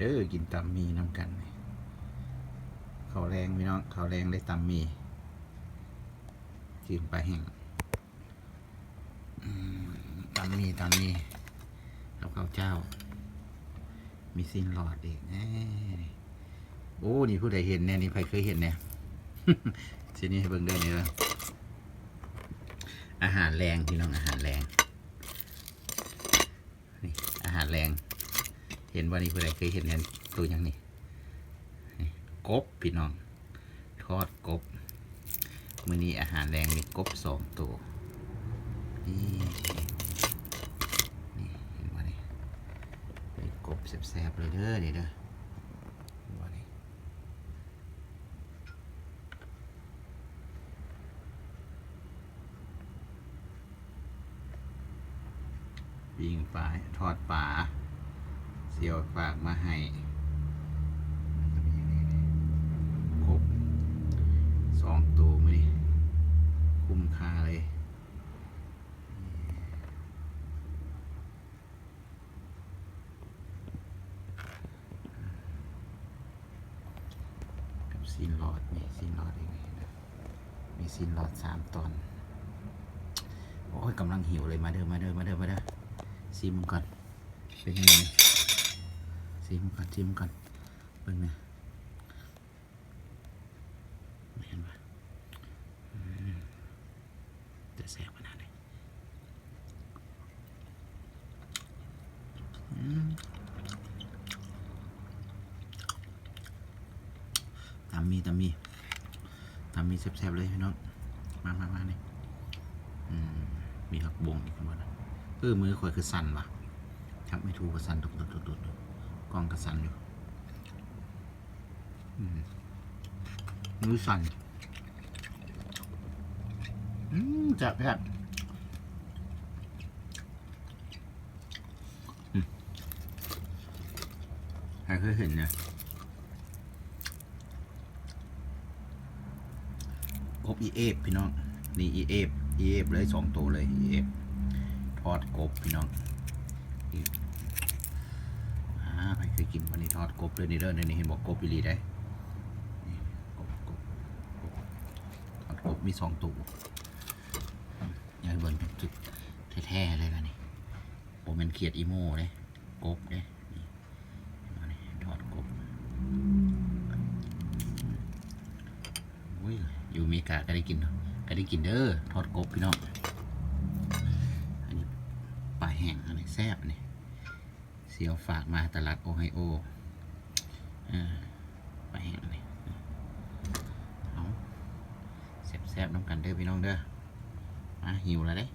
เด้อกินตำมีน้ำกันนี่ข้าวแรงพี่น้องข้าวแรงได้ตำมีกินปลาแห้งตำมีตำมีกับข้าวเจ้า มีสิ้นหลอดอีกแน่โอ้นี่ผู้ใดเห็นแน่นี่ใครเคยเห็นเนี่ยทีนี้ให้เบิ่งได้นี่ละอาหารแรงพี่น้องอาหารแรงนี่อาหารแรง เห็นว่านี่ผู้ใดเคยเห็นเนี่ยตัวอย่างนี่กบพี่น้อง ทอดกบมื้อนี้อาหารแรงมีกบสองตัวนี่นี่เห็นว่านี่มีกบแซ่บๆเลยเด้อเด้อเห็นว่านี่ปิ้งปลาทอดปลา เสียวฝากมาให้ครบสองตัวมาดิคุ้มค่าเลยกับซีนหลอดมีซีนหลอดอีกนี่นะมีซีนหลอดสามตอน โอ้ยกำลังหิวเลยมาเด้อมาเด้อมาเด้อมาเด้อซิมก่อน เป็นยังไง ซิมก่อนซิมก่อนเป็นไงไม่เห็นปะจะแซบขนาดไหนตามมีตามมีตามมีแซ่บๆเลยพี่น้องมามามานี่มีผักบงอีกคนนะเออมือคอยคือสั่นวะครับไม่ถูกกระสันดุดดุดดุดดุด องกระสันอยู่อืมมือสั่นอืมจับแพบอืมใครเคยเห็นเนี่ยกบอีเอฟพี่น้อง นี่อีเอฟอีเอฟเลยสองตัวเลยอีเอฟทอดกบพี่น้องอ ไปเคยกินวันนี้ทอดกบเลยนี่เด้อนี่เห็นบอกกบอีหลีได้กบกบกบทอดกบมีสองตัวยายเบิ่งเป็นจุดแท้ๆเลยกันนี่ผมเป็นเขียดอีโม่เลยกบเลยทอดกบอุ้ยอยู่อเมริกาก็ได้กินเนาะก็ได้กินเด้อทอดกบพี่น้องอันนี้ปลาแห้งอันนี้แซ่บนี่ เสียวฝากมาตลาดโอไฮโออ่าไปเห็นเลยเอาแซ่บๆน้ำกันเด้อพี่น้องเด้อมาหิวแล้วเด้